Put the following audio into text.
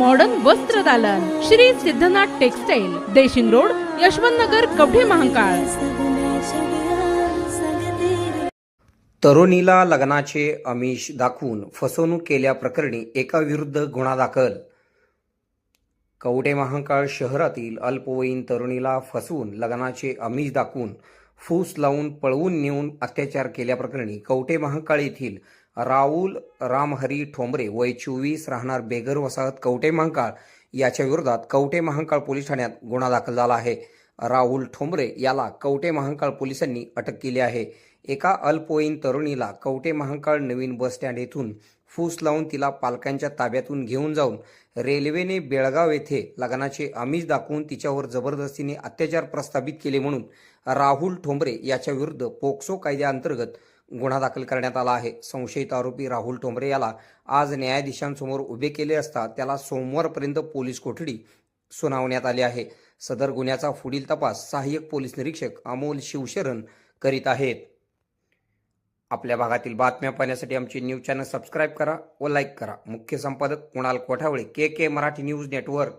Modern वस्त्र दालन. Shri Siddhanath textile Deshing road Yashwant Nagar Kavathe Mahakal. तरुणीला लग्नाचे अमिष दाखवून फसवणूक केल्याप्रकरणी एकाविरुद्ध गुन्हा दाखल. कवठे महाकाळ शहरातील अल्पवयीन तरुणीला फसवून लग्नाचे अमिष दाखवून फूस लावून पळवून नेऊन अत्याचार केल्याप्रकरणी कवटे महाकाळ येथील राहुल रामहरी ठोंबरे वय चोवीस राहणार बेगर वसाहत कवटे महाकाळ याच्या विरोधात कवटे महाकाळ पोलीस ठाण्यात गुन्हा दाखल झाला आहे. राहुल ठोंबरे याला कवटे महांकाळ पोलिसांनी अटक केली आहे. एका अल्पवयीन तरुणीला कवटे महांकाळ नवीन बस स्टँड येथून फूस लावून तिला पालकांच्या ताब्यातून घेऊन जाऊन रेल्वेने बेळगाव येथे लग्नाचे आमिष दाखवून तिच्यावर जबरदस्तीने अत्याचार प्रस्थापित केले म्हणून राहुल ठोंबरे याच्या विरुद्ध पोक्सो कायद्याअंतर्गत गुन्हा दाखल करण्यात आला आहे. संशयित आरोपी राहुल ठोंबरे याला आज न्यायाधीशांसमोर उभे केले असता त्याला सोमवारपर्यंत पोलीस कोठडी सुनावण्यात आली आहे. सदर गुन्ह्याचा पुढील तपास सहाय्यक पोलीस निरीक्षक अमोल शिवशरण करीत आहेत. आपल्या भागातील बातम्या पाहण्यासाठी आमचे न्यूज चॅनल सबस्क्राईब करा व लाईक करा. मुख्य संपादक Kunal Kothawale K K Marathi news network.